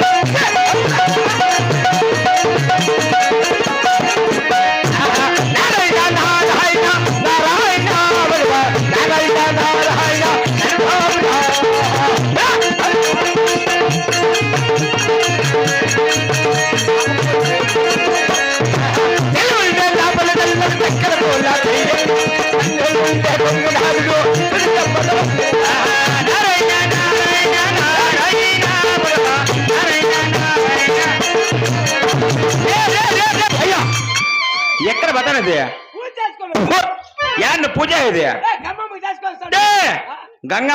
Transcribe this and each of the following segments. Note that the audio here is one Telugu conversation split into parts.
Hey! ఎక్కడ బతానది పూజ చేసుకోవాలి యాన్న పూజ ఇది ఏ, గమ్మమ్మ చేసుకోవాలి సార్. ఏ, గంగ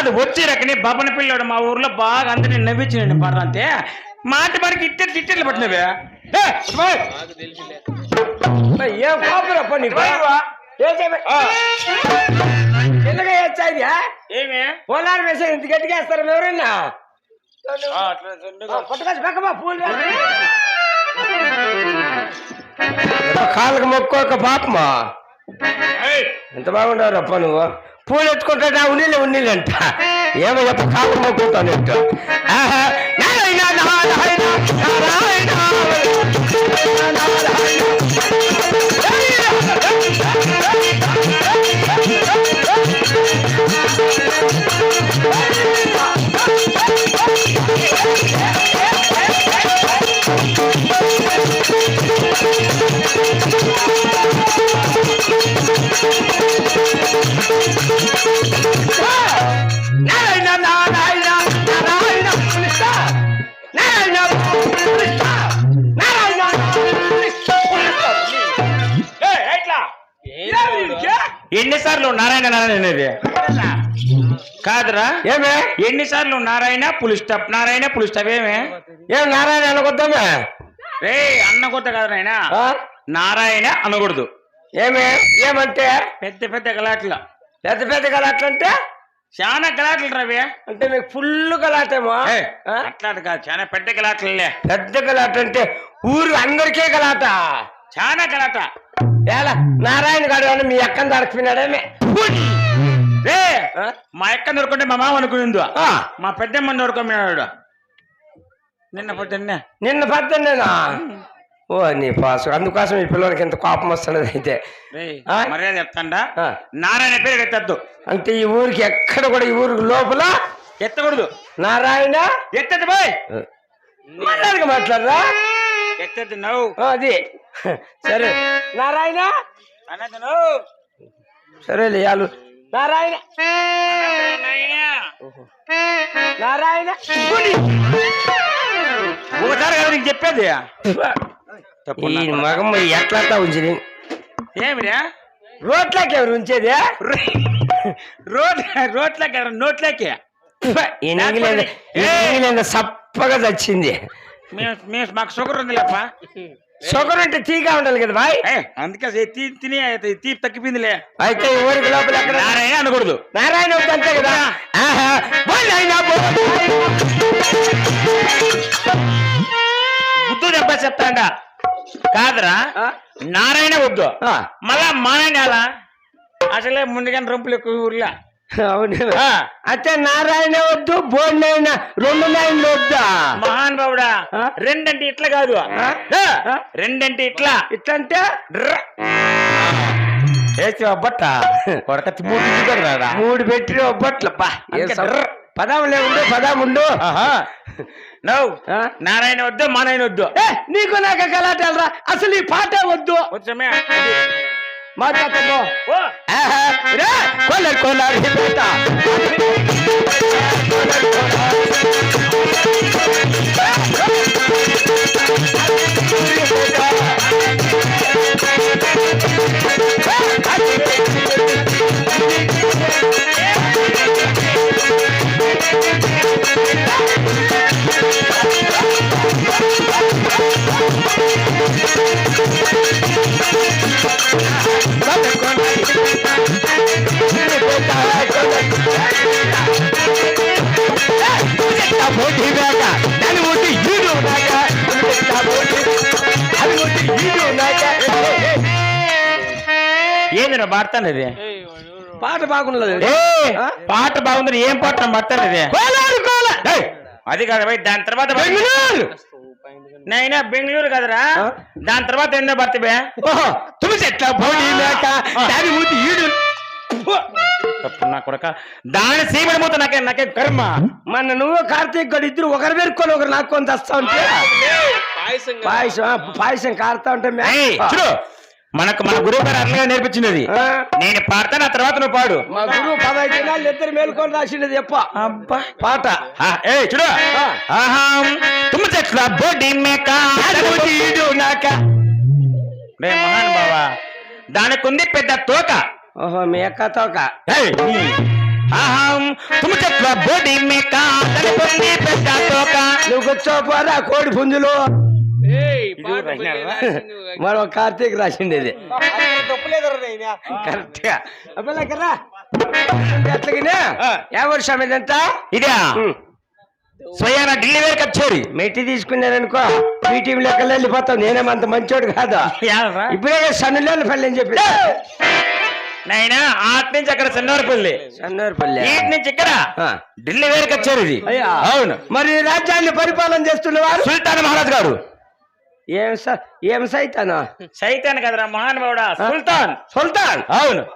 కాదు వచ్చి రకని బబ్బన పిల్లోడు మా ఊర్లో బాగా అందరిని నవ్వించినండి పర్రంతే మాట మనకి ఇట్ట తిట్టలు పట్టినవే. ఏ, పని పోయివా? ఎందుకు వచ్చాయి ఏమే? పొలాలు వేసే ఇంత గట్టిగా వేస్తారు ఎవరన్నా పక్కమా పూలు కాళ్ళకి మొక్కోక పాపమా? ఏయ్, ఎంత బాగుండవు అప్ప నువ్వు? పూలు ఎత్తుకుంటా ఉన్నీళ్ళు ఉన్నీళ్ళంట ఏమో చెప్ప. నారాయణ, నారాయణ, నారాయణ, నారాయణ. ఎన్నిసార్లు నారాయణ నారాయణ అనేది కాదురా. ఏమే? ఎన్నిసార్లు నారాయణ పులి స్టాప్ నారాయణ పులి స్టాప్ ఏమే? ఏం నారాయణ అనుకొద్దామే రే అన్న కొత్త కాదు నాయన? నారాయణ అనకూడదు. ఏమే? ఏమంటే? పెద్ద పెద్ద గలాట్లు. పెద్ద పెద్ద గలాటంటే చాలా గలాట్లు రవి. అంటే మీకు ఫుల్ గలాటేమో? ఏయ్, ఆ? అట్లా కాదు చాలా పెద్ద గలాట్లే పెద్ద గలాట అంటే ఊరు అందరికీ గలాట. చాలా గలాట. ఎలా నారాయణ గారు అని మీ అక్కని దొరికిపోయినాడేమే రే? మా ఎక్క నరుకుంటే మా మామ అనుకునిందు మా పెద్దమ్మ నరుకున్నాడు నిన్న పొద్దున్నే. నిన్న పద్దెనేనా ఓ నీ పాసు. అందుకోసం ఈ పిల్లలకి ఇంత కోపం వస్తున్నది అయితే? మర్యాద చెప్తాండా? నారాయణ పేరు ఎత్తద్దు. అంటే ఈ ఊరికి ఎక్కడ కూడా ఈ ఊరికి లోపల ఎత్తకూడదు. నారాయణ? ఎత్తద్దు బాయ్. మాట్లాడక మాట్లాడరా? ఎత్తద్దు నవ్వు. అది. సరే. నారాయణ? అన్నది నవ్వు. సరేలే వాళ్ళు నారాయణ. నారాయణ. ఒకసారి కదా నీకు చెప్పేది? తప్పు ఈ ఎట్లా ఉంచి ఏమిరా? రోట్లకి ఎవరు ఉంచేది? రోడ్ రోడ్లకి నోట్లకి? ఇంగ్లాండ్ సప్పగా చచ్చింది. మేము మేము మాకు షుగర్ ఉంది లేప షుగర్ అంటే తీగా ఉండాలి కదా బాయ్? అందుకే తిని తీపి తగ్గిపోయిందిలే. అయితే ఈ ఊరికి లోపల నారాయణ అనకూడదు. నారాయణ వద్దు అంతే కదా. బుద్ధు దెబ్బ చెప్తాండ. కాదురా? నారాయణ వద్దు. మళ్ళా మానాయణ అసలే ముందుగానే రొంపులు ఎక్కువ ఊర్లో. అవును. అయితే నారాయణ వద్దు బోడినైన రెండు నాయనలు వద్దా? మహాన్ బాబుడా? రెండంటే ఇట్లా కాదు? రెండంటే ఇట్లా. ఇట్లంటే? డ్ర. వేసి ఒబ్బట్ట కొడక మూడు మూడు పెట్టి ఒబ్బట్లప్పా అందుకే డ్ర. పదాములే ఉండు ఆ? నారాయణ వద్దు మానాయన వద్దు. ఏ, నీకు నాకు గలాటలరా అసలు ఈ పాట వద్దు. వచ్చమే ಮಾತಾಡ್ತೋ ಕೋಲರ್ ಕೋಲಾರ ಹಿಬೇಟ Thank you. ఏందిరా పాడతాను ఇది పాట బాగుండదు పాట బాగుంది ఏం పాట పడతాను ఇది అది కాదు దాని తర్వాత నైనా బెంగళూరు కదరా? దాని తర్వాత ఎన్నో. దాని ముట్టి ఈడు. తప్పు నా కొడక. దాని సీమడి మూత నాకే నాకే కర్మ. మన నువ్వు కార్తీక్ గడు ఇద్దరు ఒకరు పెరుక్కొని ఒకరు నాక్కొని తెస్తా ఉంటే పాయసం పాయసం కారుతా ఉంటే చూడు. మనకు మన గురువు గారు అట్లా నేర్పించినది. నేను పాడతాను ఆ తర్వాత నువ్వు పాడు. మా గురువు పదహైదు దినాలు ఇద్దరు మేలుకొని రాసినది ఎప్ప. అబ్బా. పాట. ఏయ్ చూడు. తుమ్మ చెట్ల బోడి మేక రే మహాన్ బావా. దానికి ఉంది పెద్ద తోక. ఓహో మేక తోక. ఆహాం. తుమ్మ చెట్ల బోడి మేక దానికి ఉంది పెద్ద తోక. నువ్వు కూర్చోపోరా కోడి పుంజులు. మరో కార్తీక్ రాసింది ఇది కరెక్ట్గా అబ్బలకరా ఎట్లాగనే? ఏ వర్షం ఇదంతా ఇదా? స్వయాన ఢిల్లీ వేరు కచ్చేరి. మెట్టి తీసుకున్నారనుకో మీ టీం లెక్కలు వెళ్ళిపోతాం నేనేమంత మంచోడు కాదు? ఇప్పుడే సన్నులేని పల్లె అని చెప్పి నాయనా ఆటి నుంచి అక్కడ సన్నవరపల్లి సన్నూరు పల్లె ఈటి నుంచి ఇక్కడ. ఢిల్లీ వేరు కచ్చేరి ఇది అవును. మరి ఈ రాజ్యాన్ని పరిపాలన చేస్తున్నవారు? సుల్తాన్ మహారాజ్ గారు. ఏం స- ఏం సైతాను? సైతాన్ కదరా మహానుభావుడా? సుల్తాన్! సుల్తాన్! అవును.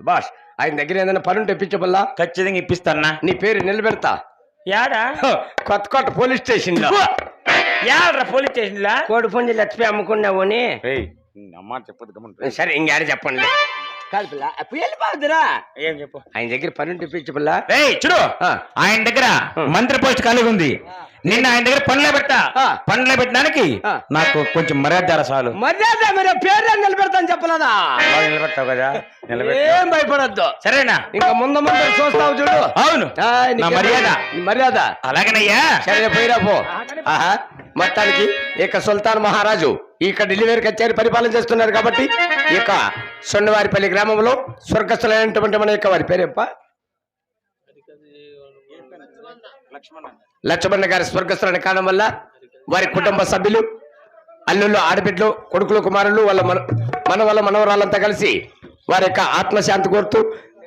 బాస్ ఆయన దగ్గర ఏదైనా పని తెప్పించబల్లా ఖచ్చితంగా ఇప్పిస్తానా నీ పేరు నిలబెడతా. యాడా? కొత్త కొత్త పోలీస్ స్టేషన్లో యాడ్రా పోలీస్ స్టేషన్ లా కోడి పుంజి లచ్చిపోయి అమ్ముకున్నావు అని. అమ్మ చెప్పదు సరే ఇంకాడ చెప్పండి. కాదు పిల్ల వెళ్ళిపోద్దురా ఏం చెప్పు? ఆయన దగ్గర పని తెప్పించబల్లా ఏయ్ చూడు. ఆయన దగ్గర మంత్రి పోస్ట్ ఖాళీగా ఉంది. నిన్న ఆయన దగ్గర పనులే పెట్టా. ఆ. పనులే పెట్టడానికి. నాకు కొంచెం మర్యాద చాలు. మర్యాద మరి పేరు నిలబెడతాను చెప్పలేదా? బాగా నిలబెడతావు కదా నిలబెట్టు. ఏం భయపడద్దు. సరేనా? ఇంకా ముందు ముందు చూస్తావు చూడు. అవును. మర్యాద. నీ మర్యాద. అలాగనయ్యా. సరే పోయిరా పో. ఆహా మొత్తానికి ఇక సుల్తాన్ మహారాజు ఇక ఢిల్లీ కచేరి పరిపాలన చేస్తున్నారు కాబట్టి ఇక సొన్నవారిపల్లి గ్రామంలో స్వర్గస్థులైనటువంటి మన యొక్క వారి పేరేప్ప లక్ష్మణ గారి స్వర్గస్థులని కావడం వల్ల వారి కుటుంబ సభ్యులు అల్లుళ్ళు ఆడబిడ్డలు కొడుకులు కుమారులు వాళ్ళ మన మన వాళ్ళ మనవరాలంతా కలిసి వారి యొక్క ఆత్మశాంతి కోరుతూ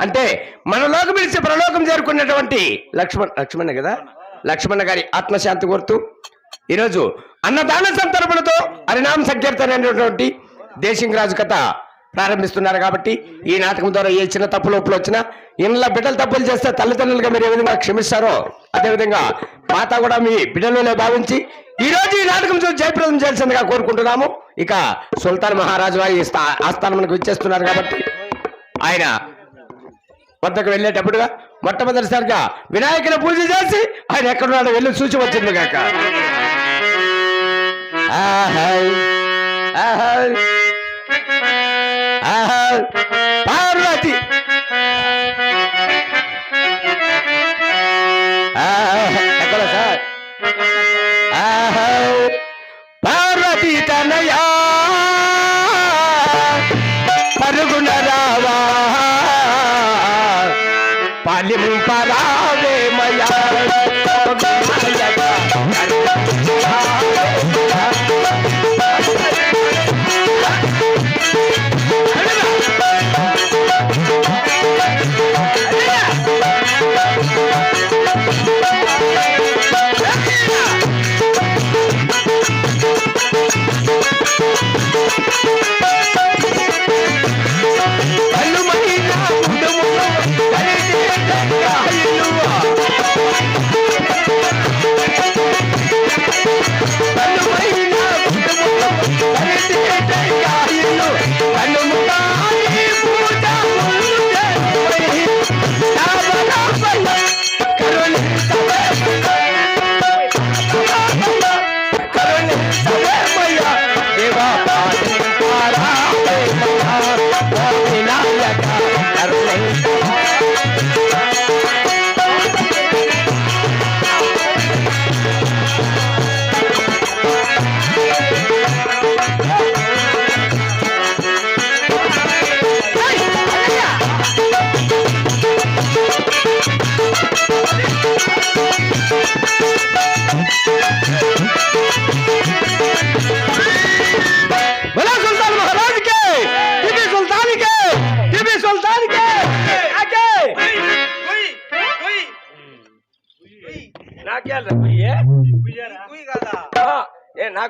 అంటే మనలోకి పిలిచి ప్రలోకం చేరుకున్నటువంటి లక్ష్మణ్ లక్ష్మణ కదా? లక్ష్మణ గారి ఆత్మశాంతి కోరుతూ ఈరోజు అన్నదాన సంతర్పణతో హరినామ సంకీర్తన అనేటువంటి దేశింగరాజు కథ ప్రారంభిస్తున్నారు కాబట్టి ఈ నాటకం ద్వారా ఏ చిన్న తప్పులు ఒప్పులు వచ్చినా ఇంట్లో బిడ్డలు తప్పులు చేస్తే తల్లిదండ్రులుగా మీరు ఏ విధంగా క్షమిస్తారో అదేవిధంగా మాత కూడా మీ బిడ్డలోనే భావించి ఈ రోజు ఈ నాటకం చూసి జయప్రదం చేయాల్సిందిగా కోరుకుంటున్నాము. ఇక సుల్తాన్ మహారాజు వారి స్థా- ఆస్థానమునకు ఇచ్చేస్తున్నారు కాబట్టి ఆయన వద్దకు వెళ్ళేటప్పుడుగా మొట్టమొదటిసారిగా వినాయకుని పూజ చేసి ఆయన ఎక్కడున్నాడో వెళ్ళి చూసి వచ్చింది కాక. ఆహాయ్, ఆహాయ్, ఆహాయ్,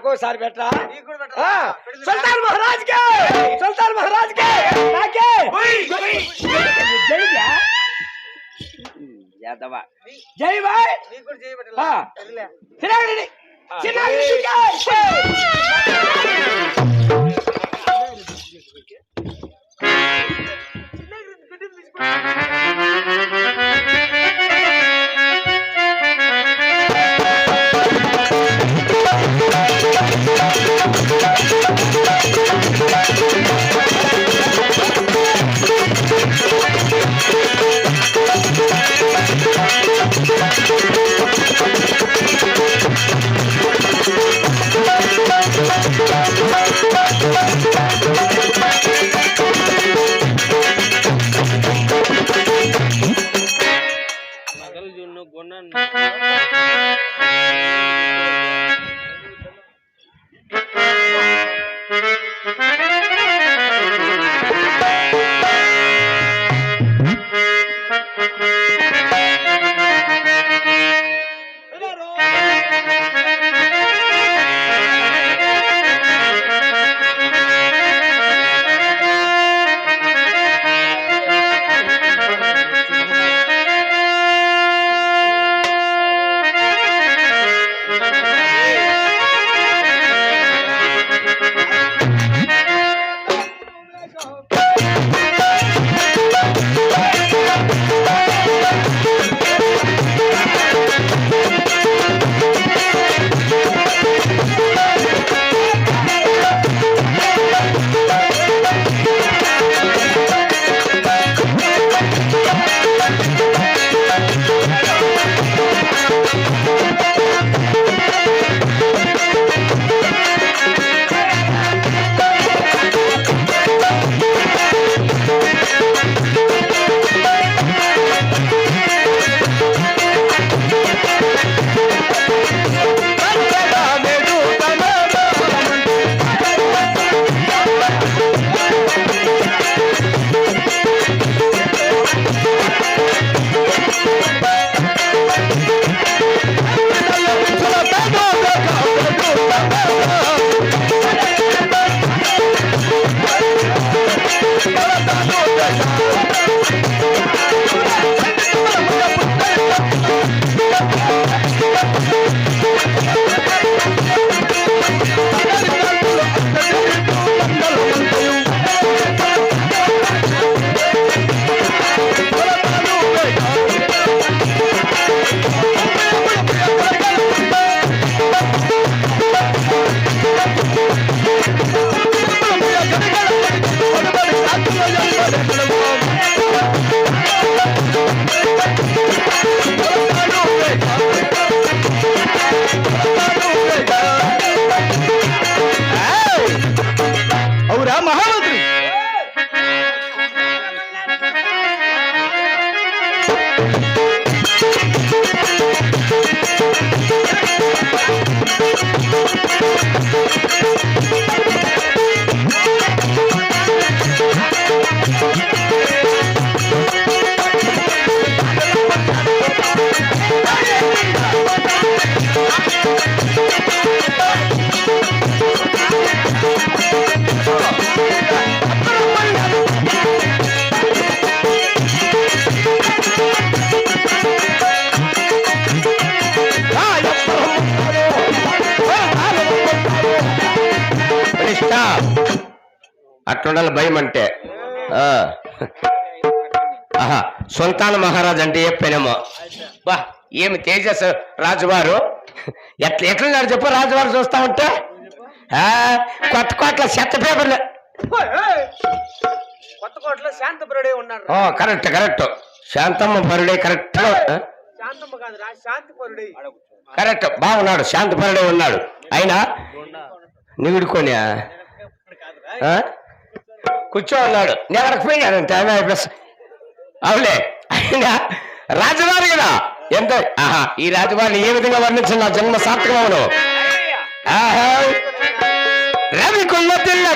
ఏ నాకు సారి పెట్టరా ఆ, సుల్తాన్ మహారాజ్ కే సుల్తాన్ మహారాజ్ కే నాకే జై జై యాదవ జై భాయ్ ఆ, చిన్నాగిరి చిన్నాగిరి সকল জন্য গোনা అట్లుండాలి భయం అంటే. ఆహా సుల్తాన్ మహారాజ్ అంటే చెప్పానేమో. బా ఏమి తేజస్ రాజువారు? ఎట్లా ఎట్లున్నారు చెప్పు రాజువారు చూస్తా ఉంటే? కొత్త కోట్ల చెత్త పేపర్లు. కొత్త కోటలో శాంతపురుడే ఉన్నాడు కరెక్ట్ కరెక్ట్. శాంతమ్మ పరుడే కరెక్ట్. శాంతమ్మ కాదురా శాంతిపరుడే కరెక్ట్ బాగున్నాడు శాంతపరుడే ఉన్నాడు. అయినా నిగుడుకొని కూర్చో అన్నాడు. నేను అక్కడికి టైం అయిపోయి అవులే అయినా రాజుగారు కదా? ఎంత. ఆహా ఈ రాజవారిని ఏ విధంగా వర్ణించిన జన్మ సార్థకమవును. రవి కుల్ల పిల్ల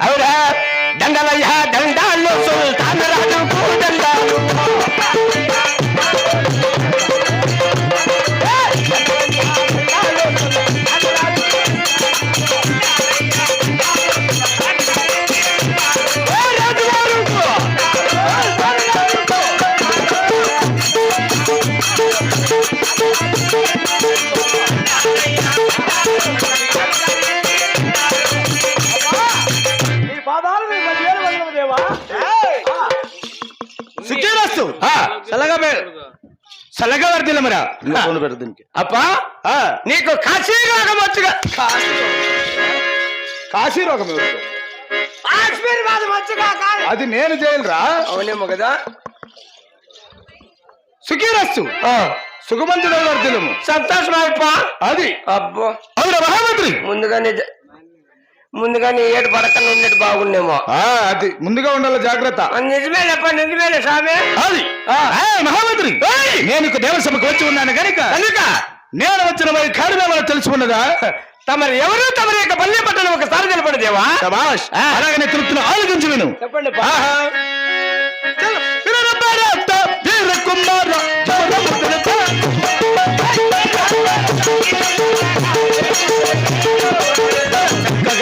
అవురా అవురా చల్లగా వర్దిలమరా అప్పా? నీకు కాశీ రోగం వచ్చుగా. కాశీ రోగం అది నేను చేయనురా. అవునేమో కదా. సుఖీరస్తు. సుఖమంతుడు సంతోషం అది. అబ్బో. అవును మహామంత్రి? ముందుగానే జ- ముందుగానే ఏడు పడకలు ఉన్నట్టు బాగుండేమో. ఆ, అది. ముందుగా ఉండాలి జాగ్రత్త. నిజమేనప్ప నిజమేనా స్వామి. అది. మహామంత్రి నేను ఇక దేవసభకు వచ్చి ఉన్నాను కనుక కనుక నేను వచ్చిన వారి కార్యక్రమాలు తెలుసుకున్నదా? తమరు ఎవరు తమరి యొక్క పల్లె పట్టణం ఒకసారి నిలబడి దేవా. అలాగనే తృప్తిని ఆలోచించి విను. చెప్పండి. చలో.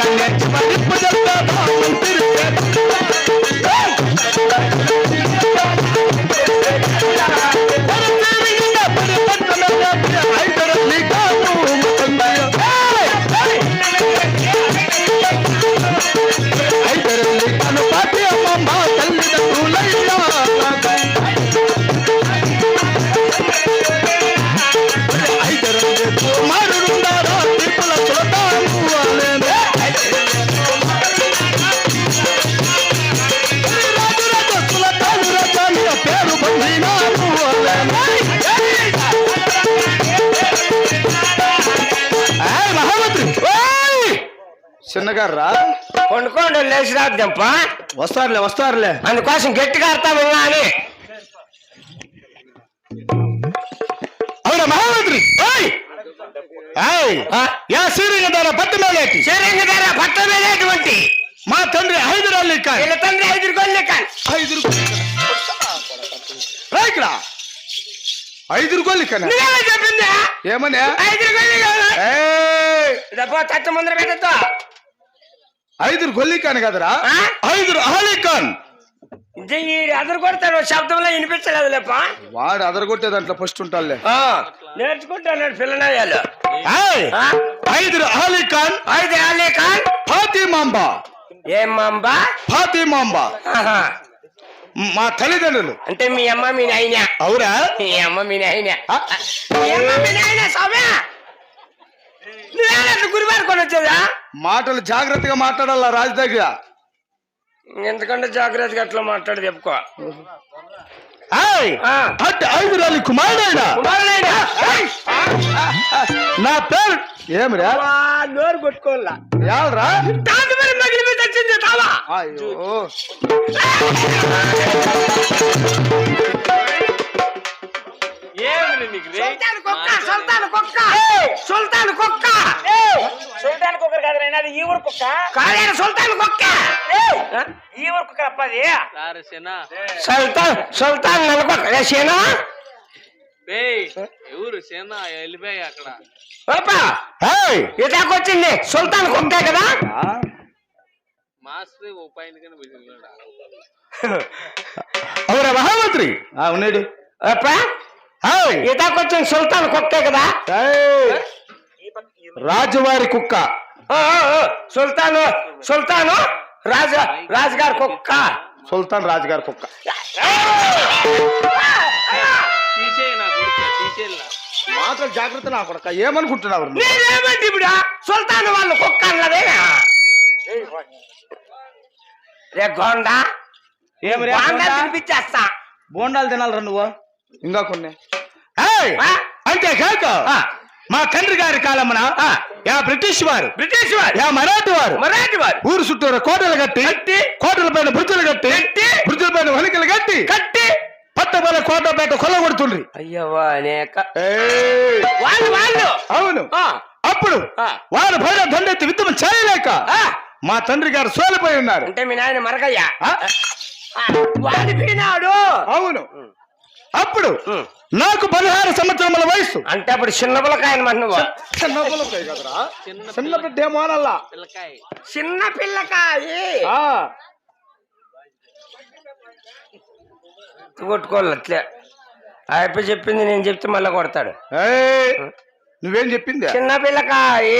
गन्ने చిన్నగారు రా కొండుకోండి లేచి రాద్దంప. వస్తారులే వస్తారులే. అందుకోసం గట్టిగా అర్థమైనా అని. అవునా మహామంత్రి! యా మా తండ్రి హైదరాబాద్ లెక్క వీళ్ళ తండ్రి ఐదు కానీ ఐదు ఇక్కడ. ఐదురు గొల్లికనా నువ్వేమో చెప్పింది? ఏమనే ఐదు తచ్చ ముందర పెట్టద్దు. ఐదురు గొల్లికాన్ కదరా? ఐదురు అహలికాన్. ఈ అదరు కొడతాడు శబ్దంలో వినిపించలేదు లేప వాడు అదరగొట్టే దాంట్లో ఫస్ట్ ఉంటాలే నేర్చుకుంటాను పిల్లనాయాలు. ఐదురు అహలికాన్. అలీ ఖాన్ ఫాతిమాంబా. ఏం మాంబా? ఫాతిమాంబా. మా తల్లిదండ్రులు. అంటే మీ అమ్మ మీ నాయన. అవురా? మీ అమ్మ మీ నాయన. మీ అమ్మ మీ నాయన సౌమ్య! నువ్వేనా గురువారు కొని వచ్చేదా? మాటలు జాగ్రత్తగా మాట్లాడాలా రాజు దగ్గర ఎందుకంటే జాగ్రత్తగా అట్లా మాట్లాడి చెప్పుకో. అంటే కుమారుడైనా? కుమారుడైనా? నా పేరు ఏమిరా? నోరు కొట్టుకోవాలా? మగిలి తావా అయ్యో. సుల్తాన్ కుక్క సుల్తాన్ కుక్క సుల్తాన్ కుక్క! సుల్తాన్ కుక్క కాదు అది ఈ ఊరు కుక్క. కాదు సుల్తాన్ కుక్క? ఈ ఊరు కుక్క అప్పది సుల్తాన్ సుల్తాన్ సేనా? ఎవరు సేన? వెళ్ళిపోయి అక్కడ. ఇటాకొచ్చింది సుల్తాన్ కుక్కే కదా? మాస్టర్ అవురా మహామంత్రి? ఉన్నాడు. ఓపా ఏయ్, ఇటాకొచ్చింది సుల్తాన్ కుక్కే కదా? ఏయ్, రాజువారి కుక్క. సుల్తాను సుల్తాను రాజు రాజుగారి కుక్క. సుల్తాన్ రాజుగారి కుక్క. మాటలు జాగ్రత్త నా కొడక ఏమనుకుంటున్నావు? నువ్వు? నేనేమంటే ఇప్పుడు సుల్తాన్ వాళ్ళు కుక్క అన్నదేనా రే గోండా ఏం రే బాగా గోండా? తినిపించేస్తా. బోండాలు తినాలరా నువ్వు? ఇంకా కొన్ని. ఏయ్, ఆ? అంతే కాక ఆ. మా తండ్రి గారి కాలమున ఆ. యా బ్రిటిష్ వారు బ్రిటిష్ వారు. యా మరాఠీ వారు మరాఠీ వారు. ఊరు చుట్టూరు కోటలు కట్టి కట్టి, కోటల పైన బ్రిడ్జులు కట్టి కట్టి, బ్రిడ్జుల పైన వలికలు కట్టి కట్టి. పట్టబల కోట పేట కొల్లగొడుతుండ్రి. అయ్యవ్వా అనేక. ఏయ్, వాళ్ళు వాళ్ళు. అవును. ఆ, అప్పుడు ఆ. వారు పైన దండెత్తి విత్తనం చేయలేక మా తండ్రి గారు సోలిపోయి ఉన్నారు. అంటే మీ నాయన పీనాడు అవును. అప్పుడు. నాకు పదహారు సంవత్సరముల వయసు అంటే అప్పుడు చిన్న నువ్వు. చిన్న పిల్లకాయ కదరా? చిన్న బిడ్డ పిల్లకాయ. చిన్న పిల్లకాయి. ఆ, కొట్టుకోవాలి అట్లే. ఆయప్ప చెప్పింది నేను చెప్తే మళ్ళీ కొడతాడు. ఏయ్, నువ్వేం చెప్పింది? చిన్న పిల్లకాయి.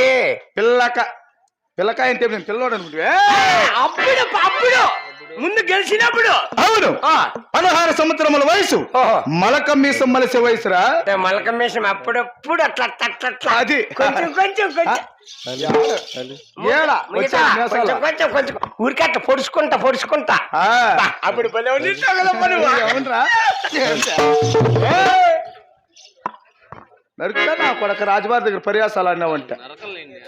పిల్లక పిల్లకాయ అంటే నేను పిల్లోడు అనుకుంటే అప్పుడు అప్పుడు. ముందు గెలిచినప్పుడు. అవును. ఆ, పదహారు సంవత్సరముల వయసు. ఓహో. మలక మీసం మలిసే వయసురా? మలక మేషం అప్పుడప్పుడు అట్లా అది. కొంచెం కొంచెం కొంచెం. ఏడా? మిగతా వచ్చే మేసాల. కొంచెం కొంచెం కొంచెం. ఊరికే అట్లా పొడుచుకుంటా పొడుచుకుంటా. అప్పుడు! నరుకుతా నా కొడక రాజువారి దగ్గర పర్యాసాలు అన్నావంట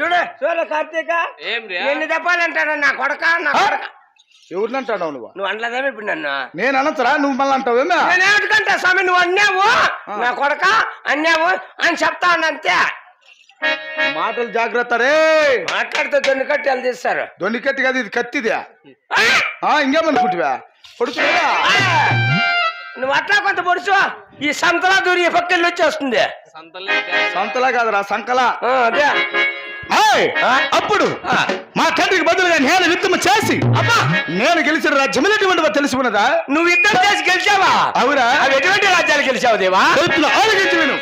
చూడు చూడు కార్తీక. ఎన్ని దెబ్బలంటాడు నా కొడక నా కొడక. ఎవరినంటాడు నువ్వు? నువ్వు అనలేదేమి ఇప్పుడు నన్ను. నేను అనొచ్చరా? నువ్వు మళ్ళీ అంటావేమే? నేనేమిటికంటా స్వామి నువ్వు అన్నావు? నా కొడక అన్నావు అని చెప్తా అంతే. మాటలు జాగ్రత్త రే. మాట్లాడితే దొన్ని కట్టెలు తీస్తారు. దొన్నికెత్తి కదా ఇది కత్తిదే. ఇంకేమనుకుంటువా? ఆ! నువ్వు అట్లా కొంత పొడుచు ఈ సంతలా దూరి పక్కన వచ్చేస్తుంది. సంతలే సంతలా కాదురా సంకలా. ఆ, అదే? అప్పుడు మా తండ్రికి బదులుగా నేను యుద్ధం చేసి అమ్మా నేను గెలిచిన రాజ్యం ఎటువంటి తెలుసుకున్నదా? నువ్వు యుద్ధం చేసి గెలిచావా? అవునా? అవి ఎటువంటి రాజ్యాలు గెలిచావు దేవా? ఆలోచించి విను.